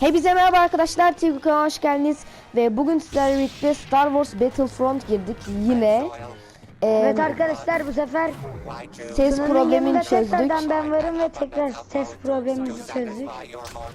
Hepinize merhaba arkadaşlar, TV kanalına hoş geldiniz ve bugün sizlerle birlikte Star Wars Battlefront girdik yine. Ee, Evet arkadaşlar bu sefer ses problemini çözdük. ben varım ve tekrar ses problemimizi çözdük.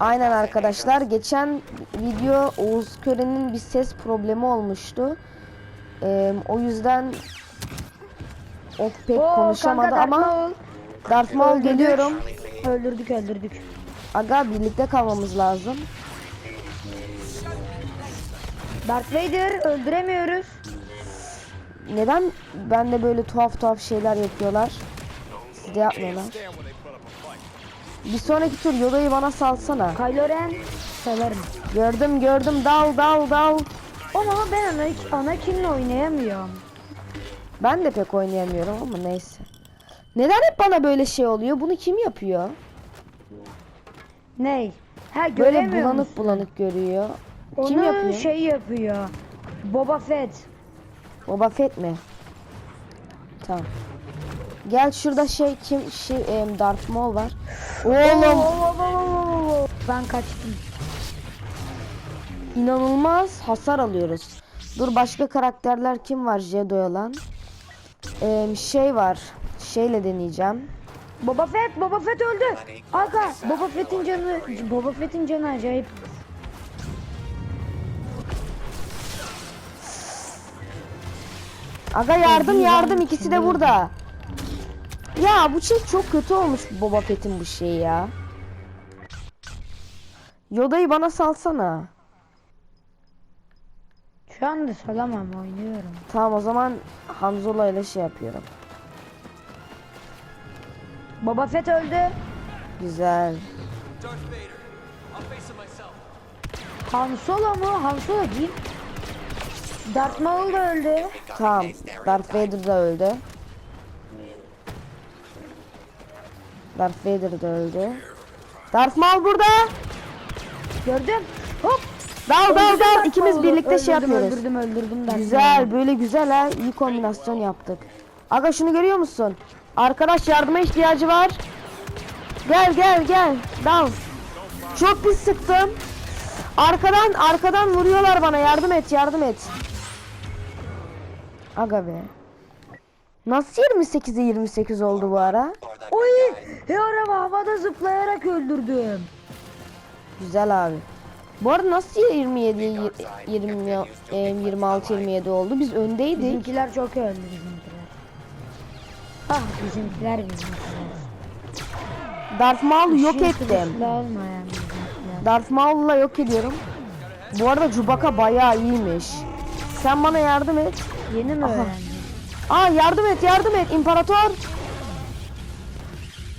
Aynen arkadaşlar, geçen video Oğuz Kören'in bir ses problemi olmuştu. Ee, o yüzden o pek Oo, konuşamadı kanka ama Darth Maul. Darth Maul geliyorum. Öldürdük öldürdük. Aga birlikte kalmamız lazım. Darth Vader öldüremiyoruz. Neden bende böyle tuhaf tuhaf şeyler yapıyorlar? Siz de yapmıyorlar. Bir sonraki tur Yoda'yı bana salsana. Kylo Ren severim. Gördüm gördüm dal dal dal. Ama ben Anakin, Anakin'le oynayamıyorum. Ben de pek oynayamıyorum ama neyse. Neden hep bana böyle şey oluyor? Bunu kim yapıyor? Ney? Ha Böyle göremiyor bulanık musun? bulanık görüyor. Onu Kim yapıyor? şey yapıyor. Boba Fett. Boba Fett mi? Tamam. Gel şurada şey kim şey em, Darth Maul var. Oğlum Ben kaçtım. inanılmaz hasar alıyoruz. Dur başka karakterler kim var Jedi olan? Em, şey var. Şeyle deneyeceğim. Boba Fett, Boba Fett öldü. Aga, Boba Fett'in canı, Boba Fett'in canı acayip. Aga yardım yardım ikisi de burada. Ya bu çift çok kötü olmuş Boba Fett'in bu şeyi ya. Yoda'yı bana salsana. Şu anda salamam oynuyorum. Tamam o zaman Han Solo ile şey yapıyorum. Boba Fett öldü. Güzel. Han Solo mu? Han Solo değil. Darth Maul da öldü. Tamam. Darth Vader da öldü. Darth Vader da öldü. Darth Maul burada. Gördüm. Hop. Dal dal Öldürdüm dal. İkimiz birlikte şey Öldürdüm, yapıyoruz. Öldürdüm öldürdüm Darth Güzel böyle güzel ha. İyi kombinasyon yaptık. Aga şunu görüyor musun? Arkadaş yardıma ihtiyacı var. Gel gel gel. Dal. Çok pis sıktım. Arkadan arkadan vuruyorlar bana. Yardım et yardım et. Aga be. Nasıl 28'e 28 oldu bu ara? Oy! Yarım havada zıplayarak öldürdüm. Güzel abi. Bu arada nasıl 27 20 26 27 oldu? Biz öndeydik. Bizimkiler çok bizimkiler. Ah bizimkiler bizimkiler. Darth Maul'u yok ettim. bizimkiler. Darth Maul'la yok ediyorum. Bu arada Chewbacca bayağı iyiymiş. Sen bana yardım et. Yeni mi Aha. öğrendin? Aa yardım et yardım et İmparator.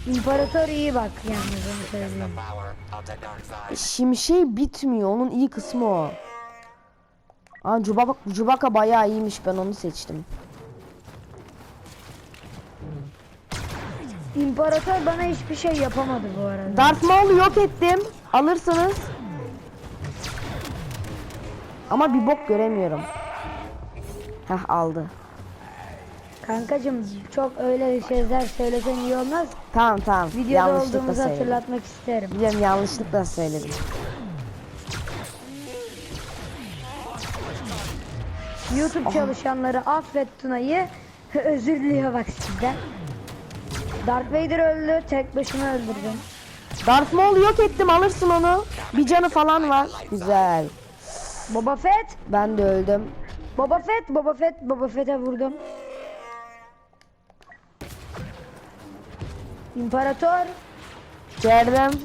İmparator iyi bak yalnız onu söyleyeyim. Bitmiyor. Onun iyi kısmı o. Aa Chewbacca, Chewbacca bayağı iyiymiş. Ben onu seçtim. İmparator bana hiçbir şey yapamadı bu arada. Darth Maul'u yok ettim. Alırsınız. Ama bir bok göremiyorum. Heh aldı. Kankacım çok öyle şeyler söylesen iyi olmaz. Tamam tamam. Videoda yanlışlıkla olduğumuzu söyledim. hatırlatmak isterim. Biliyorum yanlışlıkla söyledim. YouTube çalışanları affet Tuna'yı. Özür diliyor bak sizden. Darth Vader öldü. Tek başıma öldürdüm. Darth Maul'u yok ettim alırsın onu. Bir canı falan var. Güzel. Boba Fett. Ben de öldüm. Boba Fett. Boba Fett. Boba Fett'e vurdum. İmparator. Geldim.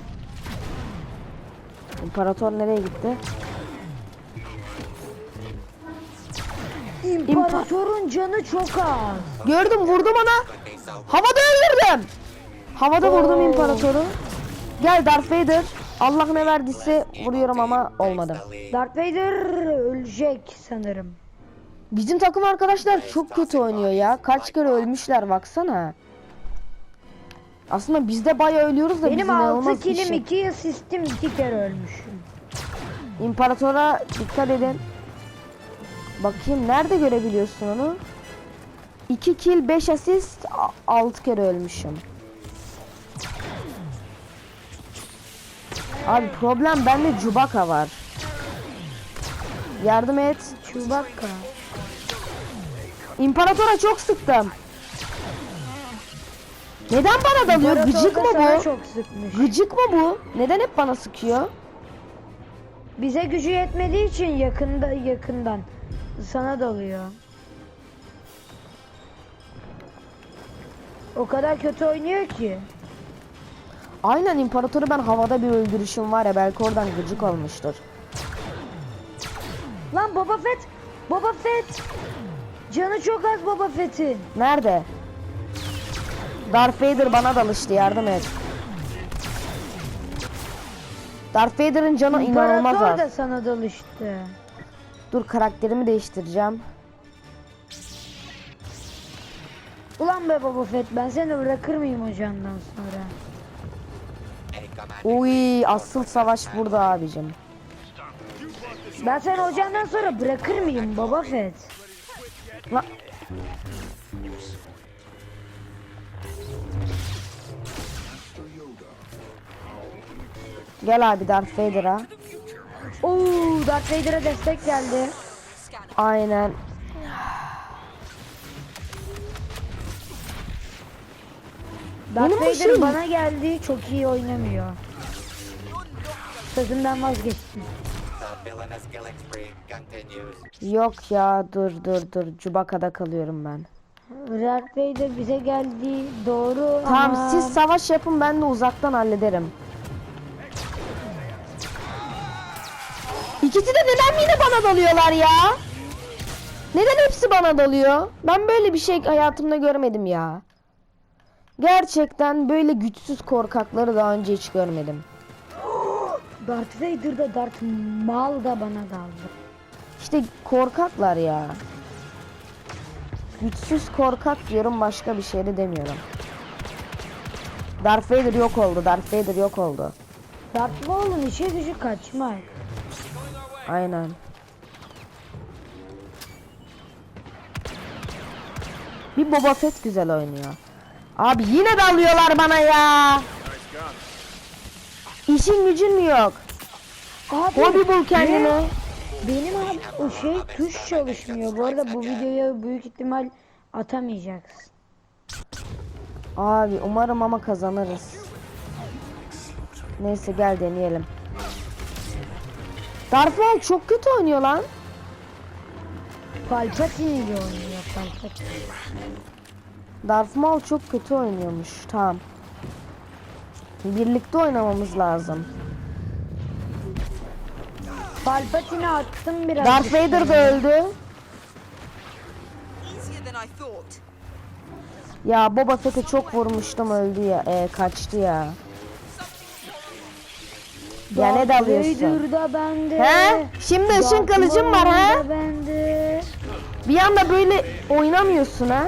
İmparator nereye gitti? İmparatorun canı çok az. Gördüm vurdum ona. Havada öldürdüm. Havada vurdum imparatoru. Gel Darth Vader. Allah ne verdiyse vuruyorum ama olmadı. Darth Vader ölecek sanırım. Bizim takım arkadaşlar çok kötü oynuyor ya. Kaç kere ölmüşler baksana. Aslında biz de bayağı ölüyoruz da Benim biz inanılmaz 6 kilim işi- 2 asistim 2 kere ölmüşüm. İmparatora dikkat edin. Bakayım nerede görebiliyorsun onu? 2 kill 5 asist 6 kere ölmüşüm. Abi problem bende Cubaka var. Yardım et. Chewbacca. İmparatora çok sıktım. Neden bana dalıyor? Gıcık mı bu? çok sıkmış. Gıcık mı bu? Neden hep bana sıkıyor? Bize gücü yetmediği için yakında yakından sana dalıyor. O kadar kötü oynuyor ki. Aynen imparatoru ben havada bir öldürüşüm var ya belki oradan gıcık olmuştur. Lan Boba Fett! Boba Fett! Canı çok az Boba Fett'in. Nerede? Darth Vader bana dalıştı yardım et. Darth Vader'ın canı inanılmaz İmparator az. da sana dalıştı. Dur karakterimi değiştireceğim. Ulan be Boba Fett ben seni bırakır mıyım hocandan sonra? Uy asıl savaş burada abicim. Ben seni hocandan sonra bırakır mıyım Boba Fett? La Gel abi Darth Vader'a. Oo, Darth Vader'a destek geldi. Aynen. Darth Vader bana geldi çok iyi oynamıyor. Sözümden vazgeçtim. Yok ya dur dur dur. Cubaka'da kalıyorum ben. Darth Vader bize geldi doğru Tamam ama siz savaş yapın ben de uzaktan hallederim. İkisi de neden yine bana dalıyorlar ya? Neden hepsi bana dalıyor? Ben böyle bir şey hayatımda görmedim ya. Gerçekten böyle güçsüz korkakları daha önce hiç görmedim. Darth Vader da Darth Maul da bana daldı. İşte korkaklar ya. Güçsüz korkak diyorum başka bir şey de demiyorum. Darth Vader yok oldu. Darth Vader yok oldu. Darth Maul'un işe gücü kaçmak. Aynen. Bir Boba Fett güzel oynuyor. Abi yine dalıyorlar bana ya. İşin gücün mü yok? Abi Hobi bul kendine. ne? Benim abi o şey tuş çalışmıyor. Bu arada bu videoya büyük ihtimal atamayacaksın. Abi umarım ama kazanırız. Neyse gel deneyelim. Maul çok kötü oynuyor lan. Palpatine oynuyor Palpatine. Darth Maul çok kötü oynuyormuş. Tamam. Birlikte oynamamız lazım. Palpatine attım biraz. Darth Vader da öldü. Easier than I thought. Ya Boba Fett'e çok vurmuştum öldü ya. E, kaçtı ya. Ya ne dalıyorsun? Da bende. He? Şimdi ışın kılıcım var ha? bende. Bir anda böyle oynamıyorsun ha?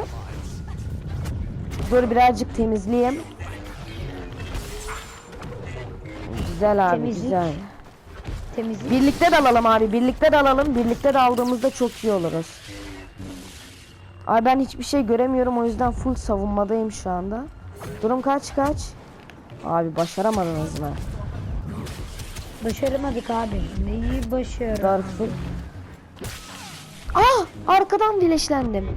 Dur birazcık temizleyeyim. Güzel abi Temizlik. güzel. Temizlik. Birlikte dalalım abi. Birlikte dalalım. Birlikte daldığımızda çok iyi oluruz. Abi ben hiçbir şey göremiyorum. O yüzden full savunmadayım şu anda. Durum kaç kaç? Abi başaramadınız mı? Başaramadık abi. Neyi başaramadık? Darfur. Ah! Arkadan bileşlendim.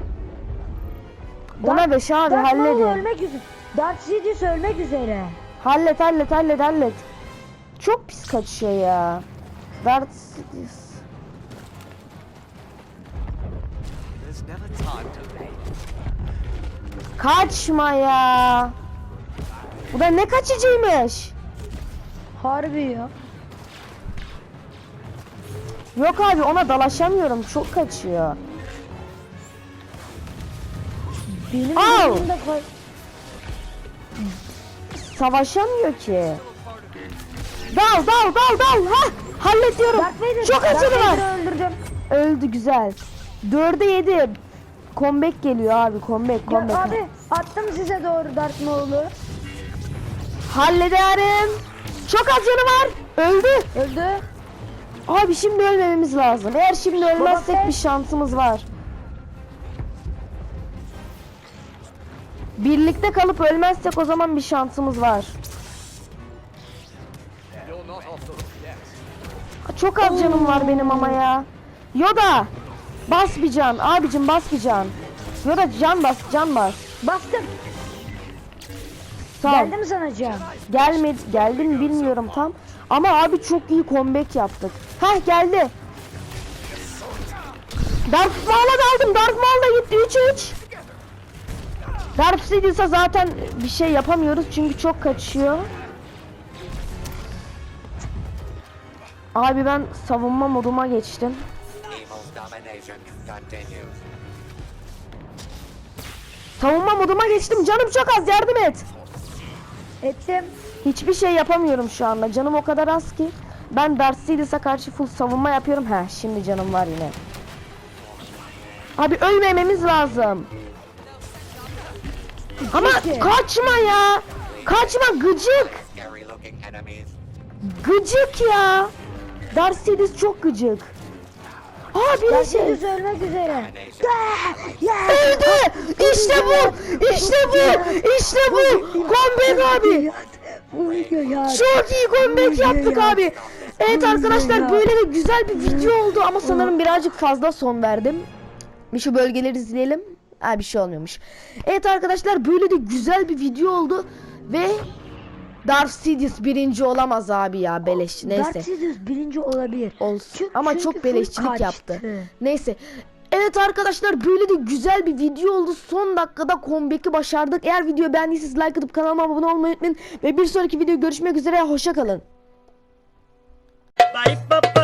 Ona beş abi Darth Maul halledin. ölmek üzere. Darth Sidious ölmek üzere. Hallet hallet hallet hallet. Çok pis kaçıyor ya. Darth Sidious. Kaçma ya. Bu da ne kaçıcıymış. Harbi ya. Yok abi ona dalaşamıyorum. Çok kaçıyor. Benim Al. elimde Savaşamıyor ki. Dal dal dal dal. Ha! Hallediyorum. Vader. Çok Darth acılı var. Vader'ı öldürdüm. Öldü güzel. Dörde yedi. Comeback geliyor abi. Comeback Ya comeback. abi attım size doğru Darth Maul'u. Hallederim. Çok az canı var. Öldü. Öldü. Abi şimdi ölmememiz lazım. Eğer şimdi ölmezsek Fett. bir şansımız var. Birlikte kalıp ölmezsek o zaman bir şansımız var. Çok az canım var benim ama ya. Yoda! Bas bir can. Abicim bas bir can. Yoda can bas, can bas. Bastım. Sağ ol. Geldi mi sana can? Gelmedi, geldi mi bilmiyorum tam. Ama abi çok iyi comeback yaptık. Heh geldi. Darth Maul'a daldım. Darth Maul da gitti 3-3. Darth Sidious'a zaten bir şey yapamıyoruz çünkü çok kaçıyor. Abi ben savunma moduma geçtim. Savunma moduma geçtim. Canım çok az yardım et. Ettim. Hiçbir şey yapamıyorum şu anda. Canım o kadar az ki. Ben Sidious'a karşı full savunma yapıyorum. Heh şimdi canım var yine. Abi ölmememiz lazım. Ama kaçma ya. Kaçma gıcık. Gıcık ya. Darth Sidious çok gıcık. Aa biri şey. Ölmek üzere. Öldü. İşte bu. İşte bu. İşte bu. Comeback abi. Çok iyi comeback yaptık abi. Evet arkadaşlar böyle de güzel bir video oldu ama sanırım birazcık fazla son verdim. Bir şu bölgeleri izleyelim. Ha bir şey olmuyormuş. Evet arkadaşlar böyle de güzel bir video oldu ve Darth Sidious birinci olamaz abi ya beleş neyse Mercedes birinci olabilir. olsun Çünkü- ama çünkü çok beleşçilik kaçtı. yaptı. Neyse. Evet arkadaşlar böyle de güzel bir video oldu. Son dakikada comeback'i başardık. Eğer videoyu beğendiyseniz like atıp kanalıma abone olmayı unutmayın. Ve bir sonraki videoda görüşmek üzere. Hoşça kalın. Bye, bye, bye.